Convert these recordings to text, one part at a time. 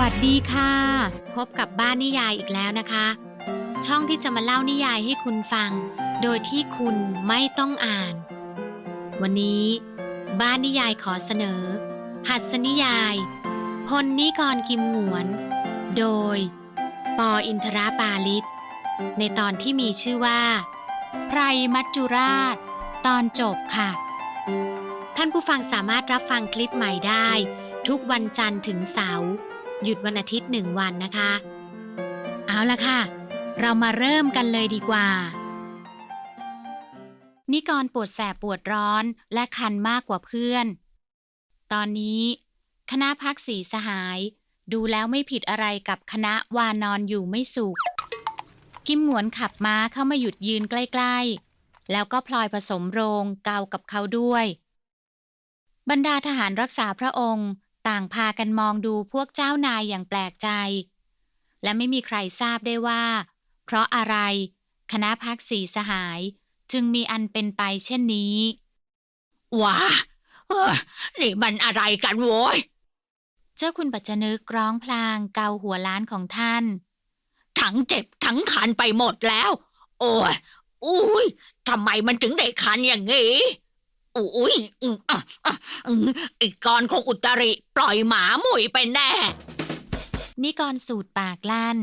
วัสดีค่ะ พบกับบ้านนิยายอีกแล้วนะคะ ช่องที่จะมาเล่านิยายให้คุณฟัง โดยที่คุณไม่ต้องอ่าน วันนี้ บ้านนิยายขอเสนอ หัสนิยายพลนิกรกิมหงวน โดย ปออินทราปาลิศในตอนที่มีชื่อว่า ไพรมัจจุราช ตอนจบค่ะ ท่านผู้ฟังสามารถรับฟังคลิปใหม่ได้ ทุกวันจันทร์ถึงเสาร์ หยุดวันอาทิตย์หนึ่งวันนะคะ เอาละค่ะ เรามาเริ่มกันเลยดีกว่า นิกรปวดแสบปวดร้อนและคันมากกว่าเพื่อน ตอนนี้ คณะพักสีสหาย ดูแล้วไม่ผิดอะไรกับคณะวานอนอยู่ไม่สุข กิมหงวนขับม้าเข้ามาหยุดยืนใกล้ ๆ แล้วก็พลอยผสมโรงเกากับเขาด้วยบรรดาทหารรักษาพระองค์ ต่างพากันมองดูพวกเจ้านายอย่างแปลกใจ และไม่มีใครทราบได้ว่า เพราะอะไร คณะพักสีสหายจึงมีอันเป็นไปเช่นนี้ ว้าเอ้อนี่มันอะไรกันโว้ย เจ้าคุณปัจจนึกร้องพลางเกาหัวล้านของท่าน ทั้งเจ็บทั้งคันไปหมดแล้ว โอ้ยอุ้ยทำไมมันถึงได้คันอย่างงี้ อุ้ยอืมอะอะอืมไอ้กรคงอุตริ ปล่อยหมาหมุยไปแน่ นิกรสูดปากลั่น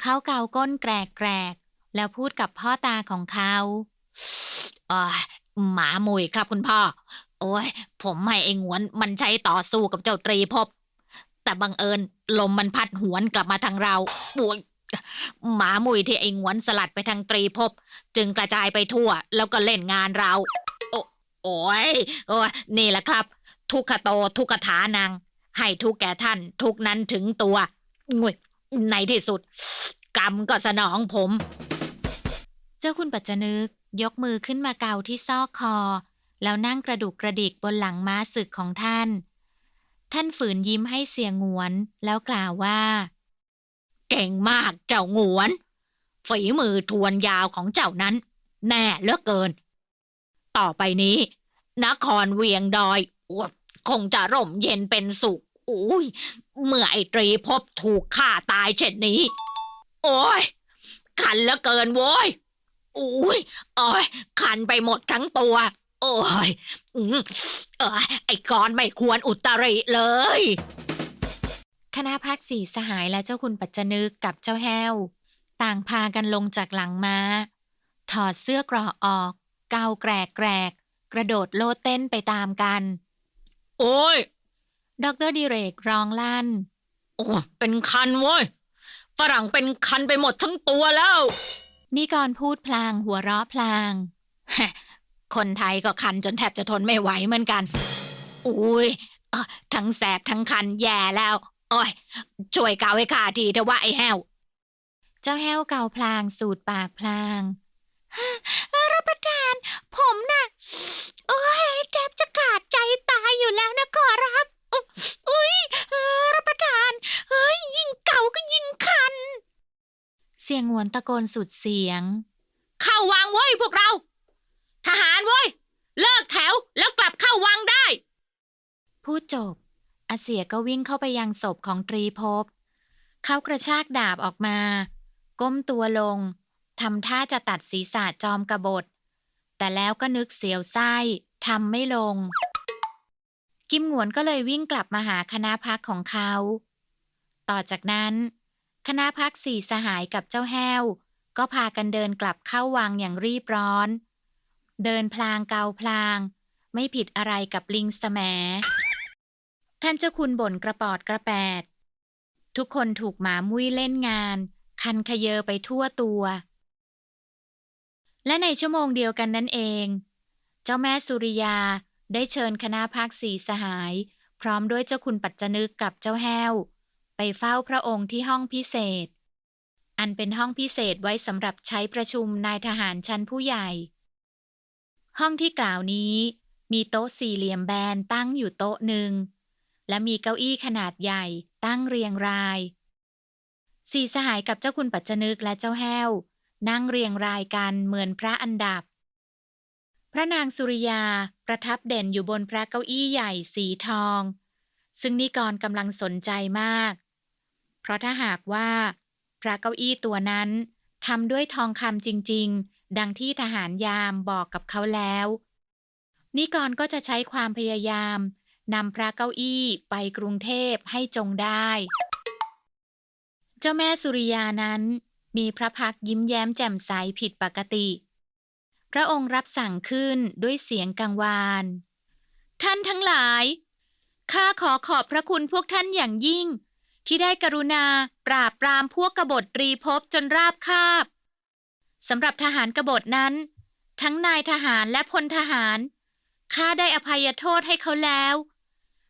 เขาเกาก้นแกรกแกรกๆแล้วพูดกับพ่อตาของเขาอ่าหมาหมุยครับคุณพ่อ โอ้ย ผมให้ไอ้หงวนมันใช้ต่อสู้กับเจ้าตรีภพ แต่บังเอิญลมมันพัดหวนกลับมาทางเราโอ้ยหมาหมุยที่ไอ้หงวนสลัดไปทางตรีภพ จึงกระจายไปทั่ว แล้วก็เล่นงานเรา โอโอ้ยโอ้ยนี่แหละครับ ทุกขโตทุกขฐานังให้ทุกแก่ท่าน ทุกนั้นถึงตัวงุยในที่สุด กรรมก็สนองผม เจ้าคุณปัจจนึกยกมือขึ้นมาเกาที่ซอกคอ แล้วนั่งกระดุกกระดิกบนหลังม้าศึกของท่าน ท่านฝืนยิ้มให้เสียงหงวนแล้วกล่าวว่า เก่งมากเจ้าหงวน ฝีมือทวนยาวของเจ้านั้น แน่เหลือเกิน ต่อไปนี้ นครเวียงดอยคงจะร่มเย็นเป็นสุขอุ้ยเมื่อไอตรีภพถูกฆ่าตายเช่นนี้ โอ้ยคันลือเกินโว้ยอุ้ยโอ้ยคันไปหมดทั้งตัว โอ้ยอืมเอ้ยไอ้กอนไม่ควรอุตริเลย คณะพักสี่สหายและเจ้าคุณปัจจนึกกับเจ้าแห้ว ต่างพากันลงจากหลังม้า ถอดเสื้อเกราะออก เกาแกรกแกรก กระโดดโลดเต้นไปตามกัน โอ้ยดรดิเรกร้องลั่น โอ้เป็นคันเว้ย ฝรั่งเป็นคันไปหมดทั้งตัวแล้วนิกรพูดพลางหัวเราะพลางฮะคนไทยก็คันจนแทบจะทนไม่ไหวเหมือนกัน อุ้ยเอ้อทั้งแสบทั้งคันแย่แล้ว โอ้ย ช่วยเกาให้ข้าทีเถอะว่าไอ้แห้ว เจ้าแห้วเกาพลางสูดปากพลาง รับประทาน ผมน่ะ โอ้ยแทบจะขาดใจตายอยู่แล้วนะขอรับ อุ้ยรับประทานเฮ้ยยิ่งเก่าก็ยิ่งคัน เสียงหวนตะโกนสุดเสียง เข้าวังเว้ยพวกเรา ทหารเว้ย เลิกแถวแล้วกลับเข้าวังได้ พูดจบ อาเสียก็วิ่งเข้าไปยังศพของตรีภพเขากระชากดาบออกมา ก้มตัวลง ทำท่าจะตัดศีรษะจอมกบฏ แต่แล้วก็นึกเสียวไส้ทำไม่ลง กิมหงวนก็เลยวิ่งกลับมาหาคณะพักของเขา ต่อจากนั้น คณะพักสี่สหายกับเจ้าแห้ว ก็พากันเดินกลับเข้าวังอย่างรีบร้อน เดินพลางเกาพลาง ไม่ผิดอะไรกับลิงสแหมท่านเจ้าคุณบ่นกระปอดกระแปด ทุกคนถูกหมามุ้ยเล่นงาน คันขยเยอไปทั่วตัว และในชั่วโมงเดียวกันนั่นเอง เจ้าแม่สุริยาได้เชิญคณะภาคสีสหาย พร้อมด้วยเจ้าคุณปัจจนึกกับเจ้าแห้ว ไปเฝ้าพระองค์ที่ห้องพิเศษ อันเป็นห้องพิเศษไว้สำหรับใช้ประชุมนายทหารชั้นผู้ใหญ่ ห้องที่กล่าวนี้ มีโต๊ะสี่เหลี่ยมแบนตั้งอยู่โต๊ะหนึ่ง และมีเก้าอี้ขนาดใหญ่ตั้งเรียงราย สี่สหายกับเจ้าคุณปัจจนึกและเจ้าแห้ว นั่งเรียงรายกันเหมือนพระอันดับ พระนางสุริยาประทับเด่นอยู่บนพระเก้าอี้ใหญ่สีทอง ซึ่งนิกรกำลังสนใจมาก เพราะถ้าหากว่า พระเก้าอี้ตัวนั้นทำด้วยทองคำจริง ๆ ดังที่ทหารยามบอกกับเขาแล้ว นิกรก็จะใช้ความพยายามนำพระเก้าอี้ไปกรุงเทพให้จงได้ เจ้าแม่สุริยานั้น มีพระพักยิ้มแย้มแจ่มใสผิดปกติ พระองค์รับสั่งขึ้นด้วยเสียงกังวาน ท่านทั้งหลาย ข้าขอขอบพระคุณพวกท่านอย่างยิ่ง ที่ได้กรุณาปราบปรามพวกกบฏรีภพจนราบคาบสำหรับทหารกบฏนั้น ทั้งนายทหารและพลทหารข้าได้อภัยโทษให้เขาแล้ว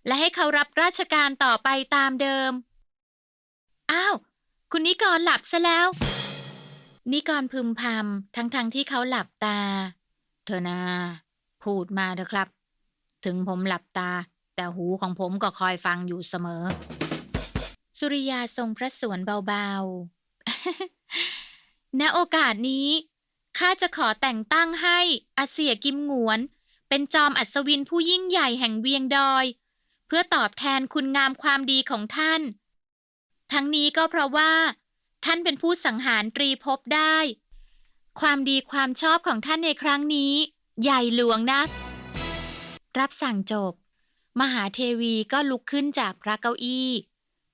และให้เขารับราชการต่อไปตามเดิม อ้าว คุณนิกรหลับซะแล้ว นิกรพึมพำทั้งๆทที่เขาหลับตา เธอนาพูดมาเถอะครับ ถึงผมหลับตา แต่หูของผมก็คอยฟังอยู่เสมอ สุริยาทรงพระสวนเบาๆ ณโอกาสนี้ข้าจะขอแต่งตั้งให้อาเสียกิมหงวน เป็นจอมอัศวินผู้ยิ่งใหญ่แห่งเวียงดอย เพื่อตอบแทนคุณงามความดีของท่าน ทั้งนี้ก็เพราะว่า ท่านเป็นผู้สังหารตรีภพได้ ความดีความชอบของท่านในครั้งนี้ ใหญ่หลวงนัก รับสั่งจบ มหาเทวีก็ลุกขึ้นจากพระเก้าอี้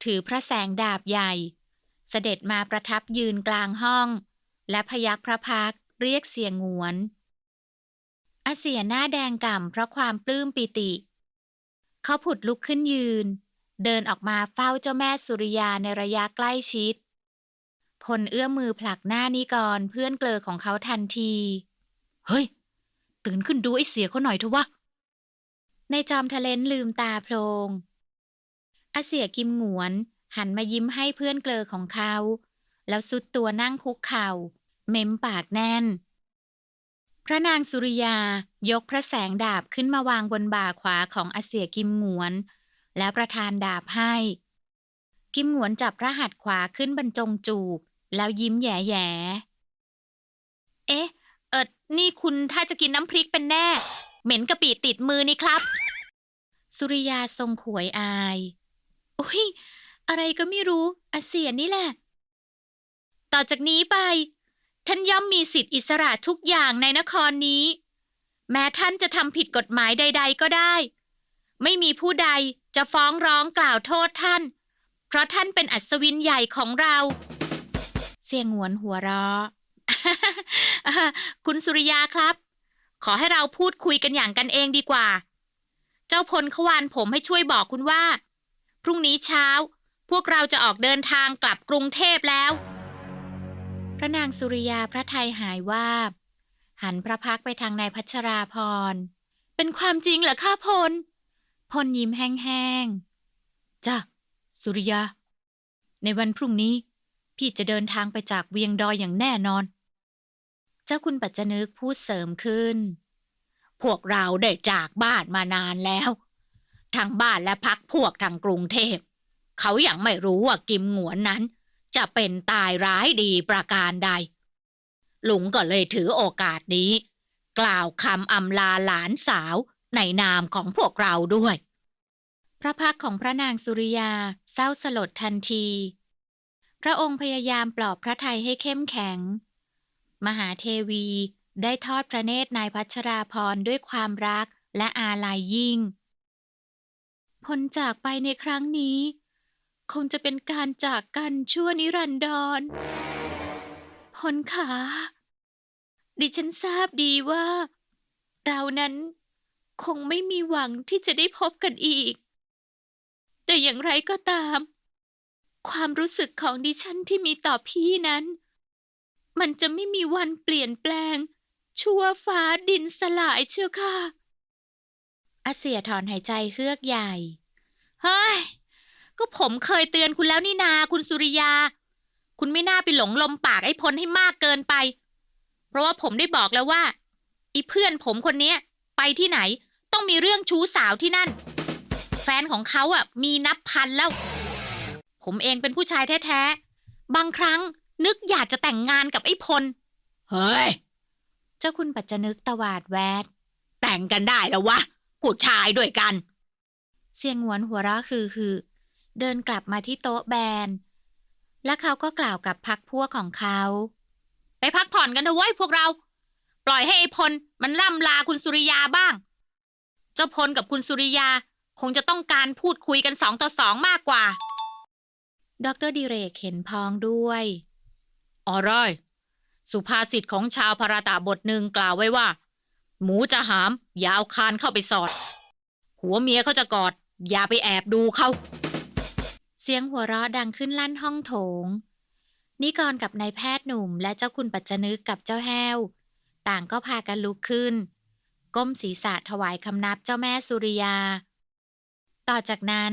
ถือพระแสงดาบใหญ่ เสด็จมาประทับยืนกลางห้อง และพยักพระพักเรียกเสียงงวนอาเสียหน้าแดงก่ำเพราะความปลื้มปิติ เขาผุดลุกขึ้นยืน เดินออกมาเฝ้าเจ้าแม่สุริยาในระยะใกล้ชิด พลเอื้อมมือผลักหน้านิกรเพื่อนเกลอของเขาทันที เฮ้ย ตื่นขึ้นดูไอ้เสียเขาหน่อยเถอะวะ ในจอมทะเลนลืมตาโพลงอาเสียกิมหงวน หันมายิ้มให้เพื่อนเกลอของเขา แล้วสุดตัวนั่งคุกเข่า เม้มปากแน่น พระนางสุริยายกพระแสงดาบขึ้นมาวางบนบ่าขวาของอาเสียกิมหงวน แล้วประทานดาบให้ กิมหงวนจับพระหัตถ์ขวาขึ้นบรรจงจูบ แล้วยิ้มแย่ๆเอ๊ะ เอิดนี่คุณถ้าจะกินน้ำพริกเป็นแน่ เหม็นกะปิติดมือนี่ครับ สุริยาทรงขวยอาย อุ้ย อะไรก็ไม่รู้อาเสียนี่แหละ ต่อจากนี้ไป ท่านย่อมมีสิทธิอิสระทุกอย่างในนครนี้ แม้ท่านจะทำผิดกฎหมายใด ๆ ก็ได้ ไม่มีผู้ใดจะฟ้องร้องกล่าวโทษท่าน เพราะท่านเป็นอัศวินใหญ่ของเรา สียงหวนหัวเราะคุณสุริยาครับ ขอให้เราพูดคุยกันอย่างกันเองดีกว่า เจ้าพลขวานผมให้ช่วยบอกคุณว่า พรุ่งนี้เช้า พวกเราจะออกเดินทางกลับกรุงเทพแล้ว พระนางสุริยาพระไทยหายวาบหันพระพักไปทางนายพัชราพร เป็นความจริงเหรอข้าพล พลยิ้มแห้งๆจ้ะสุริยา ในวันพรุ่งนี้ พี่จะเดินทางไปจากเวียงดอยอย่างแน่นอน เจ้าคุณปัจจนึกพูดเสริมขึ้น พวกเราได้จากบ้านมานานแล้ว ทางบ้านและพักพวกทางกรุงเทพ เขายัางไม่รู้ว่ากิมหงวนนั้น จะเป็นตายร้ายดีประการใด ลุงก็เลยถือโอกาสนี้ กล่าวคำอำลาหลานสาวในนามของพวกเราด้วย พระพักของพระนางสุริยาเศร้าสลดทันที พระองค์พยายามปลอบพระทัยให้เข้มแข็ง มหาเทวีได้ทอดพระเนตรนายพัชราพรด้วยความรักและอาลัยยิ่งพลจากไปในครั้งนี้ คงจะเป็นการจากกันชั่วนิรันดรพลขา ดิฉันทราบดีว่า เรานั้นคงไม่มีหวังที่จะได้พบกันอีก แต่อย่างไรก็ตาม ความรู้สึกของดิฉันที่มีต่อพี่นั้น มันจะไม่มีวันเปลี่ยนแปลง ชั่วฟ้าดินสลายเชียวค่ะอาเสียถอนหายใจเฮือกใหญ่ เฮ้ย ก็ผมเคยเตือนคุณแล้วนี่นา คุณสุริยา คุณไม่น่าไปหลงลมปากไอ้พลให้มากเกินไป เพราะว่าผมได้บอกแล้วว่าอีเพื่อนผมคนนี้ไปที่ไหนต้องมีเรื่องชู้สาวที่นั่น แฟนของเขาอะมีนับพันแล้ว ผมเองเป็นผู้ชายแท้ๆ บางครั้งนึกอยากจะแต่งงานกับไอ้พล เฮ้ย เจ้าคุณปัจจนึกตวาดแวด แต่งกันได้แล้ววะกูชายด้วยกัน เสียงหวนหัวเราะคือคือ เดินกลับมาที่โต๊ะแบน และเขาก็กล่าวกับพักพวกของเขา ไปพักผ่อนกันเถอะเว้ยพวกเรา ปล่อยให้ไอ้พลมันล่ำลาคุณสุริยาบ้าง เจ้าพลกับคุณสุริยาคงจะต้องการพูดคุยกันสองต่อสองมากกว่า ดรดิเรกเห็นพ้องด้วยอ๋อร้อย สุภาษิตของชาวพาราตาบทหนึ่งกล่าวไว้ว่า หมูจะหาม อยาวคานเข้าไปสอด หัวเมียเขาจะกอด อย่าไปแอบดูเขา เสียงหัวเราะดังขึ้นลั่นห้องโถง นิกรกับนายแพทย์หนุ่มและเจ้าคุณปัจจนึกกับเจ้าแห้ว ต่างก็พากันลุกขึ้น ก้มศีรษะถวายคำนับเจ้าแม่สุริยา ต่อจากนั้น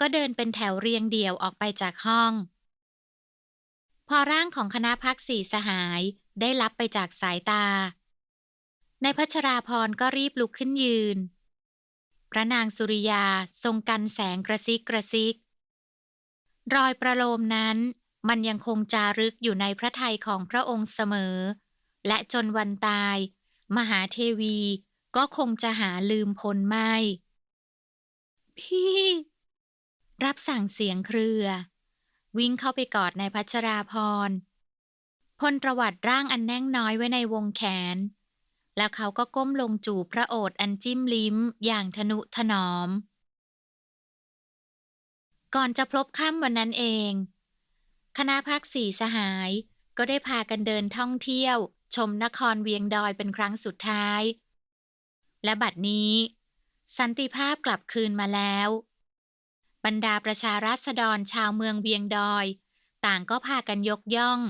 ก็เดินเป็นแถวเรียงเดี่ยวออกไปจากห้อง พอร่างของคณะพักสี่สหายได้ลับไปจากสายตาในายพัชราพรก็รีบลุกขึ้นยืน พระนางสุริยาทรงกันแสงกระซิกกระซิก รอยประโลมนั้นมันยังคงจารึกอยู่ในพระทัยของพระองค์เสมอ และจนวันตาย มหาเทวีก็คงจะหาลืมพ้นไม่ พี่ รับสั่งเสียงเครือ วิ่งเข้าไปกอดนายพัชราพรพลประวัติร่างอันแน่งน้อยไว้ในวงแขน แล้วเขาก็ก้มลงจูบพระโอษฐ์อันจิ้มลิ้มอย่างทนุถนอม ก่อนจะพลบค่ำวันนั้นเอง คณะพักสี่สหายก็ได้พากันเดินท่องเที่ยว ชมนครเวียงดอยเป็นครั้งสุดท้าย และบัดนี้ สันติภาพกลับคืนมาแล้ว บรรดาประชาราษฎรชาวเมืองเวียงดอย ต่างก็พากันยกย่อง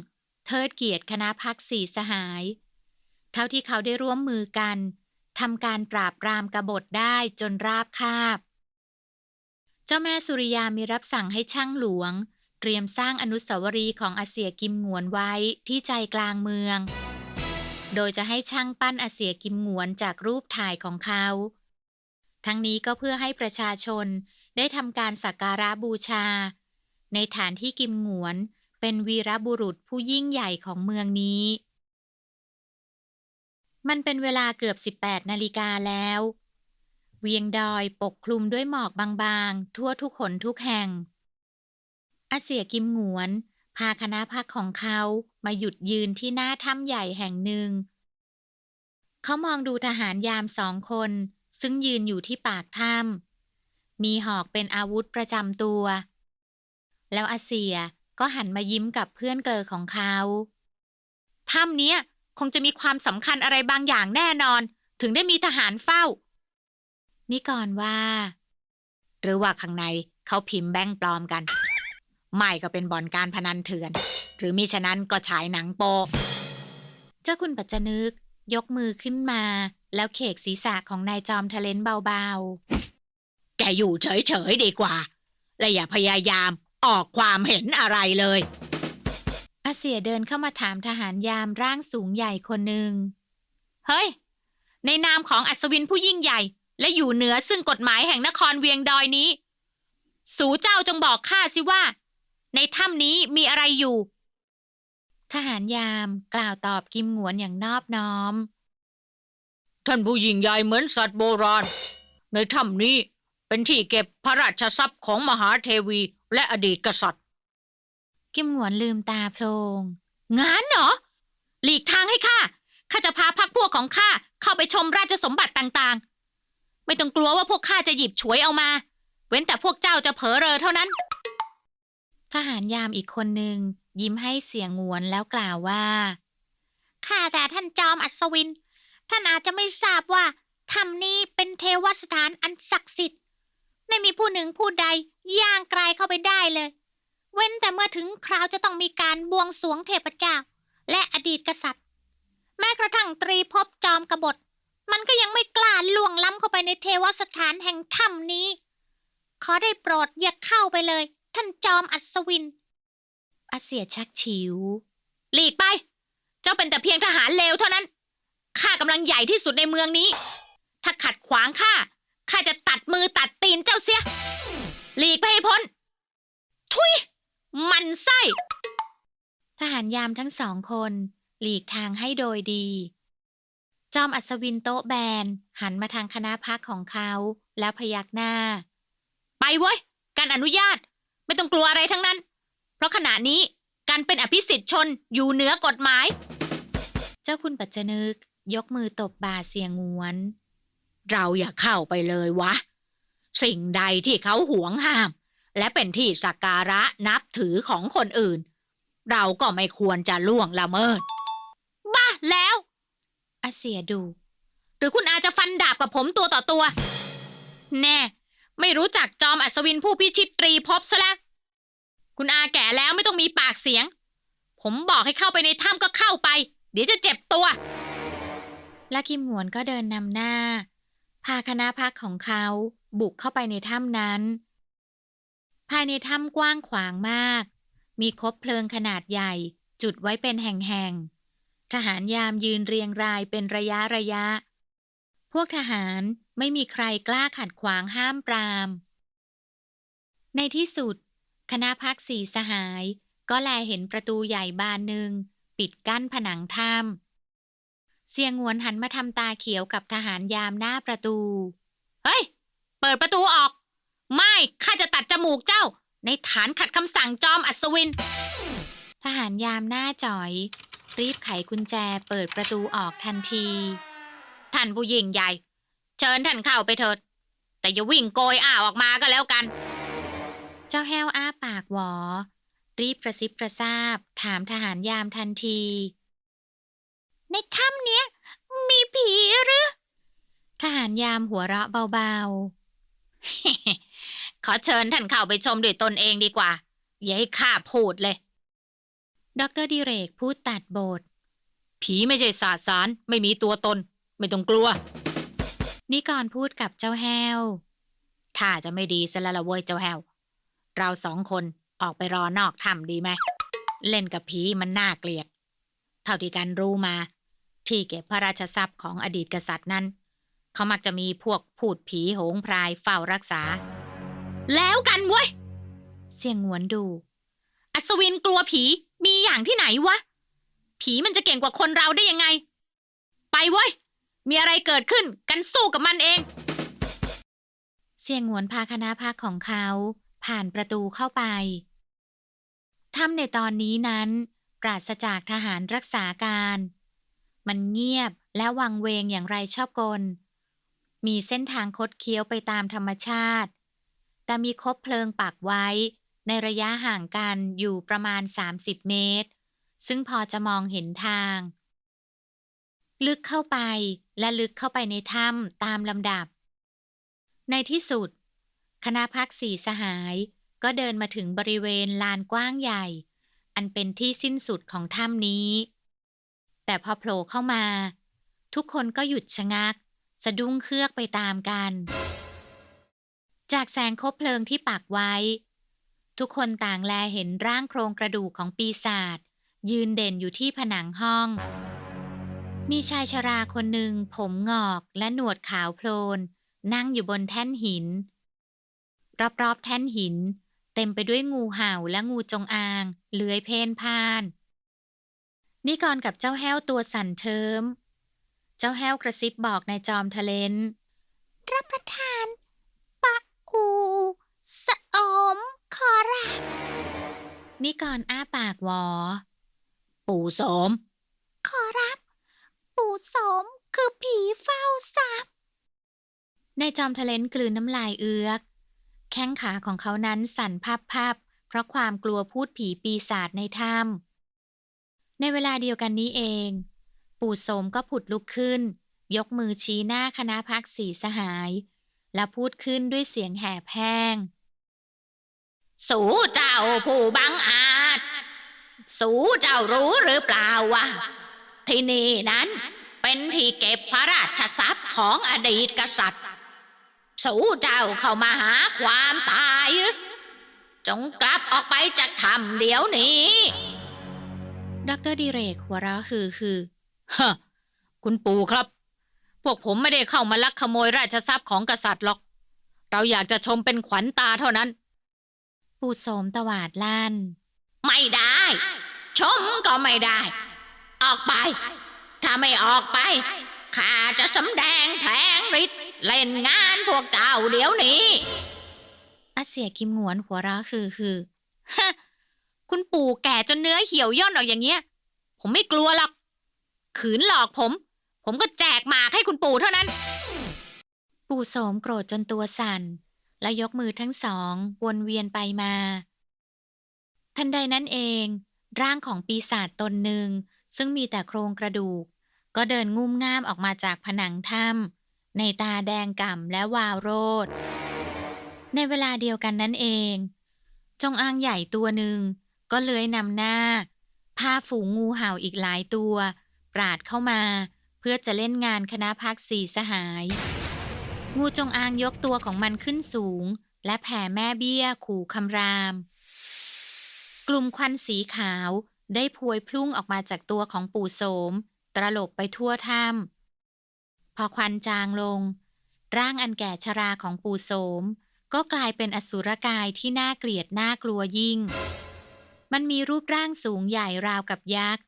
เทิดเกียรติคณะพักสี่สหาย เท่าที่เขาได้ร่วมมือกันทำการปราบปรามกบฏได้จนราบคาบ เจ้าแม่สุริยามีรับสั่งให้ช่างหลวง เตรียมสร้างอนุสาวรีย์ของอาเสียกิมหงวนไว้ที่ใจกลางเมือง โดยจะให้ช่างปั้นอาเสียกิมหงวนจากรูปถ่ายของเขา ทั้งนี้ก็เพื่อให้ประชาชน ได้ทำการสักการะบูชา ในฐานที่กิมหงวน เป็นวีรบุรุษผู้ยิ่งใหญ่ของเมืองนี้ มันเป็นเวลาเกือบ 18 นาฬิกาแล้ว เวียงดอยปกคลุมด้วยหมอกบางๆ ทั่วทุกหนทุกแห่ง อาเสียกิมหงวน พาคณะพักของเขามาหยุดยืนที่หน้าถ้ำใหญ่แห่งหนึ่ง เขามองดูทหารยามสองคนซึ่งยืนอยู่ที่ปากถ้ำ มีหอกเป็นอาวุธประจำตัว แล้วอาเสียก็หันมายิ้มกับเพื่อนเกลอของเขาถ้ำนี้คงจะมีความสำคัญอะไรบางอย่างแน่นอน ถึงได้มีทหารเฝ้า นี่ก่อนว่า หรือว่าข้างในเขาพิมพ์แบงค์ปลอมกัน ไม่ก็เป็นบ่อนการพนันเถื่อน หรือมิฉะนั้นก็ฉายหนังโปเจ้าคุณปัจจนึกยกมือขึ้นมา แล้วเขกศีรษะของนายจอมทะเลนเบา แกอยู่เฉยๆดีกว่า และอย่าพยายามออกความเห็นอะไรเลยๆอาเสียเดินเข้ามาถามทหารยามร่างสูงใหญ่คนหนึ่ง เฮ้ย ในนามของอัศวินผู้ยิ่งใหญ่ และอยู่เหนือซึ่งกฎหมายแห่งนครเวียงดอยนี้ สู่เจ้าจงบอกข้าสิว่า ในถ้ำนี้มีอะไรอยู่ ทหารยามกล่าวตอบกิมหงวนอย่างนอบน้อม ท่านผู้ยิ่งใหญ่เหมือนสัตว์โบราณ ในถ้ำนี้ เป็นที่เก็บพระราชทรัพย์ของมหาเทวีและอดีตกษัตริย์ กิมหงวนลืมตาโพลงงานเหรอ หลีกทางให้ข้า ข้าจะพาพักพวกของข้าเข้าไปชมราชสมบัติต่างๆ ไม่ต้องกลัวว่าพวกข้าจะหยิบฉวยเอามา เว้นแต่พวกเจ้าจะเผลอเรอเท่านั้น ทหารยามอีกคนหนึ่งยิ้มให้เสียงหงวนแล้วกล่าวว่า ข้าแต่ท่านจอมอัศวิน ท่านอาจจะไม่ทราบว่าถ้ำนี้เป็นเทวสถานอันศักดิ์สิทธิ์ ไม่มีผู้หนึ่งผู้ใดย่างกลายเข้าไปได้เลย เว้นแต่เมื่อถึงคราวจะต้องมีการบวงสรวงเทพเจ้า และอดีตกษัตริย์ แม้กระทั่งตรีภพจอมกบฏ มันก็ยังไม่กล้าล่วงล้ำเข้าไปในเทวสถานแห่งถ้ำนี้ ขอได้โปรดอย่าเข้าไปเลย ท่านจอมอัศวินอาเสียชักฉิว หลีกไป เจ้าเป็นแต่เพียงทหารเลวเท่านั้นข้ากำลังใหญ่ที่สุดในเมืองนี้ ถ้าขัดขวางข้า ข้าจะตัดมือตัดตีน เจ้าเสีย หลีกไปให้พ้น ทุย มันไส้ ทหารยามทั้งสองคน หลีกทางให้โดยดี จอมอัศวินโต๊ะแบน หันมาทางคณะพักของเขาแล้วพยักหน้า ไปเว้ย การอนุญาต ไม่ต้องกลัวอะไรทั้งนั้น เพราะขณะนี้การเป็นอภิสิทธิ์ชนอยู่เหนือกฎหมาย เจ้าคุณปัจจนึกยกมือตบบ่าเสียงงวน เราอย่าเข้าไปเลยวะ สิ่งใดที่เขาหวงห้าม และเป็นที่สักการะนับถือของคนอื่น เราก็ไม่ควรจะล่วงละเมิด บ้าแล้วอาเสียดู หรือคุณอาจะฟันดาบกับผมตัวต่อตัว แน่ ไม่รู้จักจอมอัศวินผู้พิชิตตรีภพซะแล้วคุณอาแก่แล้วไม่ต้องมีปากเสียง ผมบอกให้เข้าไปในถ้ำก็เข้าไป เดี๋ยวจะเจ็บตัวและคิมหวนก็เดินนำหน้า พาคณะพักของเขา บุกเข้าไปในถ้ำนั้น ภายในถ้ำกว้างขวางมาก มีคบเพลิงขนาดใหญ่ จุดไว้เป็นแห่งๆ ทหารยามยืนเรียงรายเป็นระยะระยะ พวกทหารไม่มีใครกล้าขัดขวางห้ามปราม ในที่สุด คณะพักสีสหาย ก็แลเห็นประตูใหญ่บานหนึ่ง ปิดกั้นผนังถ้ำเสียงงวนหันมาทำตาเขียวกับทหารยามหน้าประตู เฮ้ย เปิดประตูออก ไม่ข้าจะตัดจมูกเจ้า ในฐานขัดคำสั่งจอมอัศวิน ทหารยามหน้าจ๋อย รีบไขกุญแจเปิดประตูออกทันที ท่านผู้ยิ่งใหญ่ เชิญท่านเข้าไปเถิด แต่อย่าวิ่งโกยอ้าออกมาก็แล้วกัน เจ้าแห้วอ้าปากหวอ รีบกระซิบกระซาบ ถามทหารยามทันที ในถ้ำเนี้ย มีผีหรือ ทหารยามหัวเราะเบา ขอเชิญท่านเข้าไปชมด้วยตนเองดีกว่า อย่าให้ข้าพูดเลยๆดรดิเรกพูดตัดบท ผีไม่ใช่สาสาร ไม่มีตัวตน ไม่ต้องกลัว นิกรพูดกับเจ้าแห้วถ้าจะไม่ดีซะแล้วละเว้ยเจ้าแฮวเราสองคนออกไปรอนอกถ้ำดีไหม เล่นกับผีมันน่าเกลียด เท่าที่การรู้มา ที่เก็บพระราชทรัพย์ของอดีตกษัตริย์นั้น เขามักจะมีพวกพูดผีโหงพรายเฝ้ารักษา แล้วกันเว้ย เสียงงวนดู อัศวินกลัวผีมีอย่างที่ไหนวะ ผีมันจะเก่งกว่าคนเราได้ยังไง ไปเว้ย มีอะไรเกิดขึ้นกันสู้กับมันเอง เสียงหวนพาคณะพักของเขาผ่านประตูเข้าไป ถ้ำในตอนนี้นั้น ปราศจากทหารรักษาการ มันเงียบและวังเวงอย่างไรชอบกล มีเส้นทางคดเคี้ยวไปตามธรรมชาติ แต่มีคบเพลิงปักไว้ ในระยะห่างกันอยู่ประมาณ 30 เมตร ซึ่งพอจะมองเห็นทาง ลึกเข้าไปและลึกเข้าไปในถ้ำตามลำดับ ในที่สุด คณะพักสี่สหายก็เดินมาถึงบริเวณลานกว้างใหญ่ อันเป็นที่สิ้นสุดของถ้ำนี้ แต่พอโผล่เข้ามา ทุกคนก็หยุดชะงัก สะดุ้งเครือกไปตามกัน จากแสงคบเพลิงที่ปักไว้ ทุกคนต่างแลเห็นร่างโครงกระดูกของปีศาจยืนเด่นอยู่ที่ผนังห้อง มีชายชราคนหนึ่งผมงอกและหนวดขาวโพลน นั่งอยู่บนแท่นหิน รอบๆแท่นหิน เต็มไปด้วยงูเห่าและงูจงอาง เลื้อยเพ่นพ่าน นิกรกับเจ้าแห้วตัวสั่นเทิม จ้าแห้วกระซิบบอกนายจอมทะเลนรับประทาน ปะอูสะอมขอรับนิกรอ้าปากหวอ ปู่โสม ขอรับ ปู่โสมคือผีเฝ้าทรัพย์นายจอมทะเลนกลืนน้ำลายเอือก แข้งขาของเขานั้นสั่นพับๆเพราะความกลัวพูดผีปีศาจในถ้ำในเวลาเดียวกันนี้เอง ปู่โสมก็ผุดลุกขึ้น ยกมือชี้หน้าคณะพักสีสหาย และพูดขึ้นด้วยเสียงแหบแห้ง สู่เจ้าผู้บังอาจ สู่เจ้ารู้หรือเปล่าว่าที่นี่นั้นเป็นที่เก็บพระราชทรัพย์ของอดีตกษัตริย์ สู่เจ้าเข้ามาหาความตายหรือจงกลับออกไปจากถ้ำเดี๋ยวนี้ ดรดิเรกหัวเราะคือคือ ฮะคุณปู่ครับ พวกผมไม่ได้เข้ามาลักขโมยราชทรัพย์ของกษัตริย์หรอก เราอยากจะชมเป็นขวัญตาเท่านั้น ปู่โสมตวาดลั่น ไม่ได้ ชมก็ไม่ได้ ออกไป ถ้าไม่ออกไปข้าจะสำแดงแผลงฤทธิ์เล่นงานพวกเจ้าเดี๋ยวนี้ อาเสียกิมหงวนหัวเราะคือคือฮะคุณคุณปู่แก่จนเนื้อเหี่ยวย่อนออกอย่างเงี้ย ผมไม่กลัวหรอก ขืนหลอกผม ผมก็แจกหมากให้คุณปู่เท่านั้น ปู่โสมโกรธจนตัวสั่น และยกมือทั้งสอง วนเวียนไปมา ทันใดนั้นเอง ร่างของปีศาจตนหนึ่ง ซึ่งมีแต่โครงกระดูก ก็เดินงุ่มง่ามออกมาจากผนังถ้ำในตาแดงก่ำและวาวโรดในเวลาเดียวกันนั้นเอง จงอางใหญ่ตัวหนึ่ง ก็เลื้อยนำหน้าพาฝูงงูเห่าอีกหลายตัว ปราดเข้ามา เพื่อจะเล่นงานคณะพักสีสหาย งูจงอางยกตัวของมันขึ้นสูง และแผ่แม่เบี้ยขู่คำราม กลุ่มควันสีขาวได้พวยพุ่งออกมาจากตัวของปู่โสม ตรลบไปทั่วถ้ำพอควันจางลง ร่างอันแก่ชราของปู่โสม ก็กลายเป็นอสุรกายที่น่าเกลียดน่ากลัวยิ่ง มันมีรูปร่างสูงใหญ่ราวกับยักษ์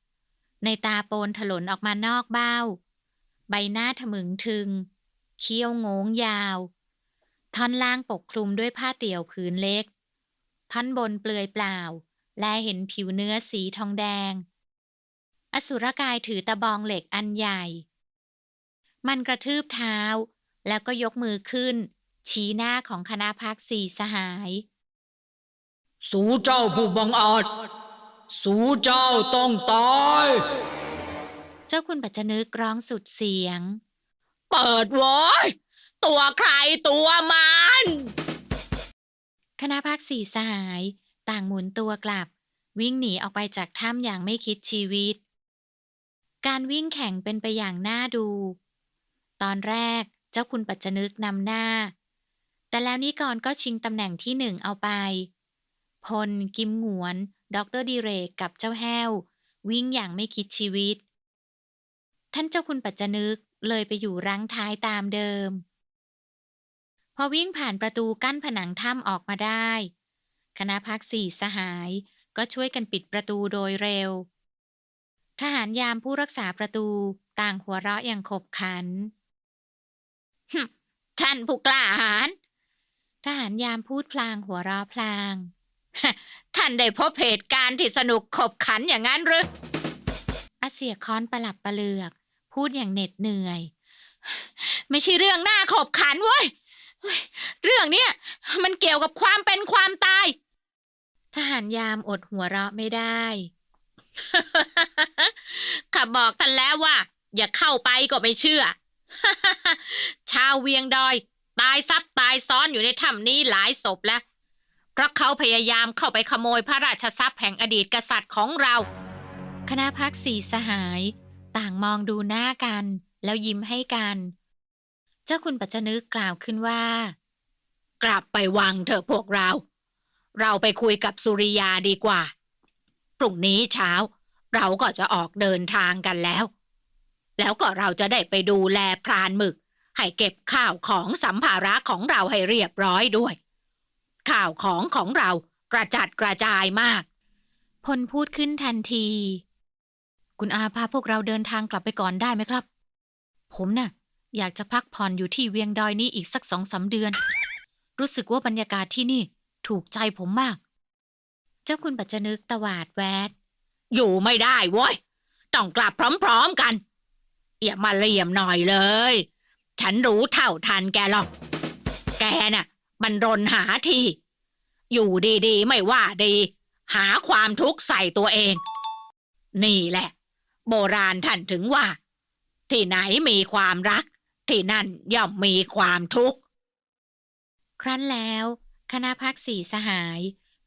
ในตาโปนถลนออกมานอกเบ้า ใบหน้าถมึงทึงเขี้ยวงงยาว ท่อนล่างปกคลุมด้วยผ้าเตี่ยวผืนเล็ก ท่อนบนเปลือยเปล่า และเห็นผิวเนื้อสีทองแดง อสุรกายถือตะบองเหล็กอันใหญ่ มันกระทืบเท้า แล้วก็ยกมือขึ้น ชี้หน้าของคณะพักสี่สหาย สู่เจ้าผู้บังอาจ สู่เจ้าต้องตาย เจ้าคุณปัจจนึกร้องสุดเสียง เปิดโว้ยตัวใครตัวมัน คณะพักสี่สหาย ต่างหมุนตัวกลับ วิ่งหนีออกไปจากถ้ำอย่างไม่คิดชีวิต การวิ่งแข่งเป็นไปอย่างน่าดู ตอนแรกเจ้าคุณปัจจนึกนำหน้า แต่แล้วนิกรก็ชิงตำแหน่งที่หนึ่งเอาไป พลกิมหงวน ดอกเตอรดีเรกกับเจ้าแห้ว วิ่งอย่างไม่คิดชีวิต ท่านเจ้าคุณปัจจนึกเลยไปอยู่รั้งท้ายตามเดิม พอวิ่งผ่านประตูกั้นผนังถ้ำออกมาได้ คณะพักสี่สหายก็ช่วยกันปิดประตูโดยเร็ว ทหารยามผู้รักษาประตูต่างหัวเราะอย่างขบขัน ท่านผู้กล้าหาญ ทหารยามพูดพลางหัวเราะพลาง ท่านได้พบเหตุการณ์ที่สนุกขบขันอย่างนั้นหรืออาเสียค้อนประหลับประเลือก พูดอย่างเหน็ดเหนื่อย ไม่ใช่เรื่องน่าขบขันเว้ยเฮ้ยเรื่องเนี้ยมันเกี่ยวกับความเป็นความตาย ทหารยามอดหัวเราะไม่ได้ข้าบอกท่านแล้วว่า อย่าเข้าไปก็ไม่เชื่อ ชาวเวียงดอย ตายซับตายซ้อนอยู่ในถ้ำนี้หลายศพแล้ว เพราะเขาพยายามเข้าไปขโมยพระราชทรัพย์แห่งอดีตกษัตริย์ของเรา คณะพักสี่สหาย ต่างมองดูหน้ากัน แล้วยิ้มให้กัน เจ้าคุณปัจจนึกกล่าวขึ้นว่า กลับไปวังเถอะพวกเรา เราไปคุยกับสุริยาดีกว่า พรุ่งนี้เช้า เราก็จะออกเดินทางกันแล้ว แล้วก็เราจะได้ไปดูแลพรานหมึก ให้เก็บข้าวของสัมภาระของเราให้เรียบร้อยด้วย ข้าวของของเรากระจัดกระจายมาก พลพูดขึ้นทันที คุณอาพาพวกเราเดินทางกลับไปก่อนได้ไหมครับ ผมน่ะ อยากจะพักผ่อนอยู่ที่เวียงดอยนี้อีกสักสองสาเดือน รู้สึกว่าบรรยากาศที่นี่ถูกใจผมมาก เจ้าคุณปัจจนึกตวาดแวด อยู่ไม่ได้เว้ย ต้องกลับพร้อมๆกัน อย่ามาเหลี่ยมหน่อยเลย ฉันรู้เท่าทันแกหรอก แกน่ะ มันรนหาที อยู่ดีๆ ไม่ว่าดี หาความทุกข์ใส่ตัวเอง นี่แหละ โบราณท่านถึงว่า ที่ไหนมีความรัก ที่นั่นย่อมมีความทุกข์ ครั้นแล้ว คณะพักสี่สหาย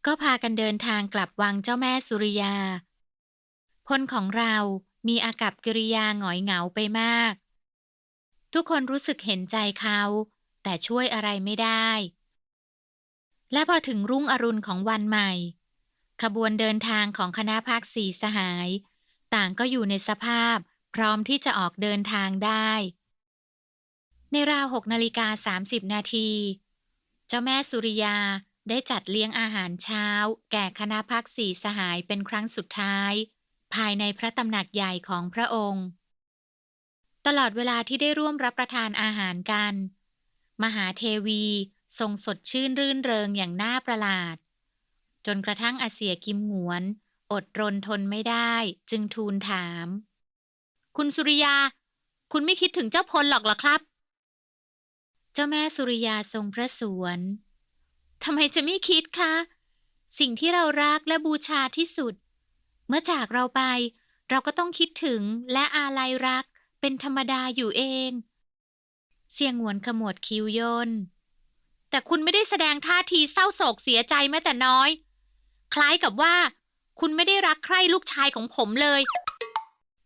ก็พากันเดินทางกลับวังเจ้าแม่สุริยา พลของเรามีอากับกิริยาหงอยเหงาไปมาก ทุกคนรู้สึกเห็นใจเขา แต่ช่วยอะไรไม่ได้ และพอถึงรุ่งอรุณของวันใหม่ ขบวนเดินทางของคณะพักสี่สหาย ต่างก็อยู่ในสภาพ พร้อมที่จะออกเดินทางได้ ในราวหกนาฬิกาสามสิบนาที เจ้าแม่สุริยาได้จัดเลี้ยงอาหารเช้า แก่คณะพักสี่สหายเป็นครั้งสุดท้าย ภายในพระตำหนักใหญ่ของพระองค์ ตลอดเวลาที่ได้ร่วมรับประทานอาหารกัน มหาเทวี ทรงสดชื่นรื่นเริงอย่างน่าประหลาด จนกระทั่งอาเสียกิมหวน อดรนทนไม่ได้ จึงทูลถาม คุณสุริยา คุณไม่คิดถึงเจ้าพลหรอกหรอครับ เจ้าแม่สุริยาทรงพระสวนทำไมจะไม่คิดคะ สิ่งที่เรารักและบูชาที่สุด เมื่อจากเราไป เราก็ต้องคิดถึงและอาลัยรักเป็นธรรมดาอยู่เอง เสียงหวนขมวดคิ้วย่น แต่คุณไม่ได้แสดงท่าทีเศร้าโศกเสียใจแม้แต่น้อย คล้ายกับว่า คุณไม่ได้รักใคร่ลูกชายของผมเลย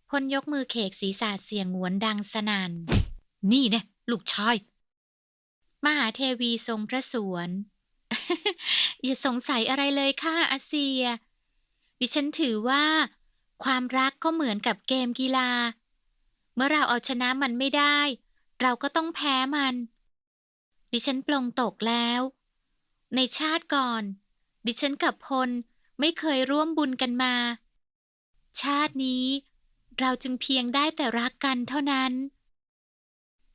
พลยกมือเขกศีรษะเสียงหวนดังสนัน่นนี่เนี่ยลูกชาย มหาเทวีทรงพระสวน อย่าสงสัยอะไรเลยค่ะอาเซีย ดิฉันถือว่า ความรักก็เหมือนกับเกมกีฬา เมื่อเราเอาชนะมันไม่ได้ เราก็ต้องแพ้มัน ดิฉันปลงตกแล้ว ในชาติก่อน ดิฉันกับพลไม่เคยร่วมบุญกันมา ชาตินี้ เราจึงเพียงได้แต่รักกันเท่านั้น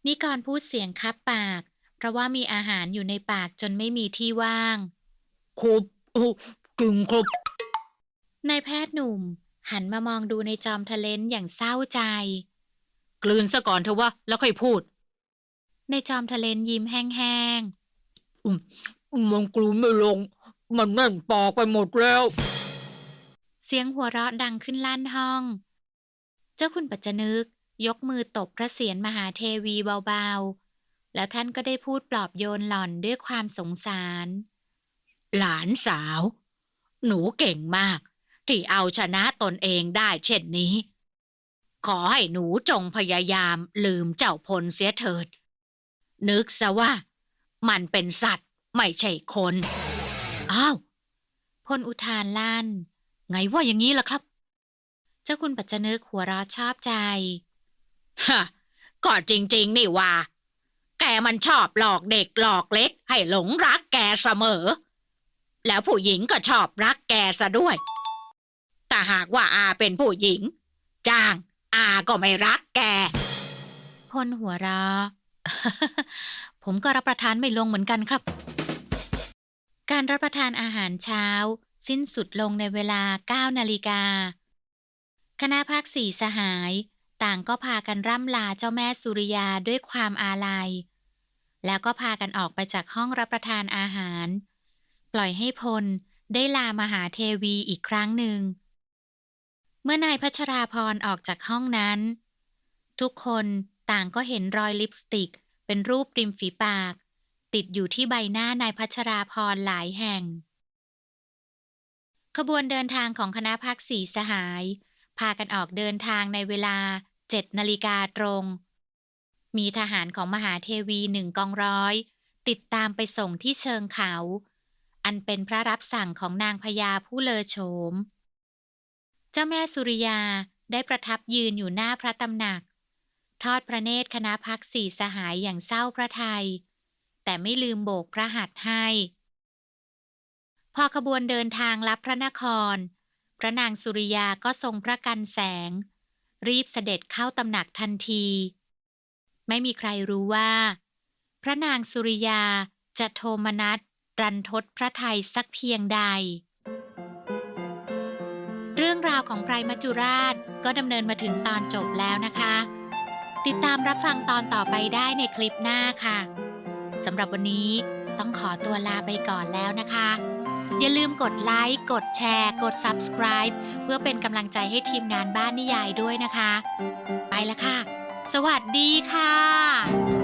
นิกรพูดเสียงคับปาก เพราะว่ามีอาหารอยู่ในปากจนไม่มีที่ว่างครบโอ้จริงครับนายแพทย์หนุ่ม หันมามองดูในจอมทะเลนอย่างเศร้าใจ กลืนซะก่อนเถอะวะแล้วค่อยพูด ในจอมทะเลนยิ้มแห้งมันกลืนไม่ลง มันแน่นปากไปหมดแล้วๆเสียงหัวเราะดังขึ้นลั่นห้อง เจ้าคุณปัจจนึกยกมือตบพระเศียรมหาเทวีเบาๆ แล้วท่านก็ได้พูดปลอบโยนหล่อนด้วยความสงสาร หลานสาว หนูเก่งมาก ที่เอาชนะตนเองได้เช่นนี้ ขอให้หนูจงพยายามลืมเจ้าพลเสียเถิด นึกซะว่า มันเป็นสัตว์ไม่ใช่คน อ้าวพลอุทานลั่น ไงว่าอย่างนี้ล่ะครับ เจ้าคุณปัจจนึกหัวเราะชอบใจ ฮะ ก็จริง ๆ นี่ว่า แกมันชอบหลอกเด็กหลอกเล็ก ให้หลงรักแกเสมอ แล้วผู้หญิงก็ชอบรักแกซะด้วย แต่หากว่าอาเป็นผู้หญิง จ้าง อาก็ไม่รักแกพลหัวเราะ ผมก็รับประทานไม่ลงเหมือนกันครับ การรับประทานอาหารเช้า สิ้นสุดลงในเวลา 9 นาฬิกา คณะภาคสี่สหาย ต่างก็พากันร่ำลาเจ้าแม่สุริยาด้วยความอาลัย แล้วก็พากันออกไปจากห้องรับประทานอาหาร ปล่อยให้พลได้ลามหาเทวีอีกครั้งหนึ่ง เมื่อนายพัชราพรออกจากห้องนั้น ทุกคน ต่างก็เห็นรอยลิปสติก เป็นรูปริมฝีปาก ติดอยู่ที่ใบหน้านายพัชราพรหลายแห่ง ขบวนเดินทางของคณะพักสีสหาย พากันออกเดินทางในเวลาเจ็ดนาฬิกาตรง มีทหารของมหาเทวีหนึ่งกองร้อย ติดตามไปส่งที่เชิงเขา อันเป็นพระรับสั่งของนางพญาผู้เลอโฉม เจ้าแม่สุริยาได้ประทับยืนอยู่หน้าพระตำหนัก ทอดพระเนตรคณะพักสี่สหายอย่างเศร้าพระไทย แต่ไม่ลืมโบกพระหัตถ์ให้ พอขบวนเดินทางรับพระนคร พระนางสุริยาก็ทรงพระกันแสง รีบเสด็จเข้าตำหนักทันที ไม่มีใครรู้ว่า พระนางสุริยาจะโทมนัสรันทดพระไทยสักเพียงใด เรื่องราวของไพรมัจจุราชก็ดำเนินมาถึงตอนจบแล้วนะคะ ติดตามรับฟังตอนต่อไปได้ในคลิปหน้าค่ะสำหรับวันนี้ต้องขอตัวลาไปก่อนแล้วนะคะ อย่าลืมกดไลค์ กดแชร์ กด Subscribe เพื่อเป็นกำลังใจให้ทีมงานบ้านนิยายด้วยนะคะ ไปละค่ะ สวัสดีค่ะ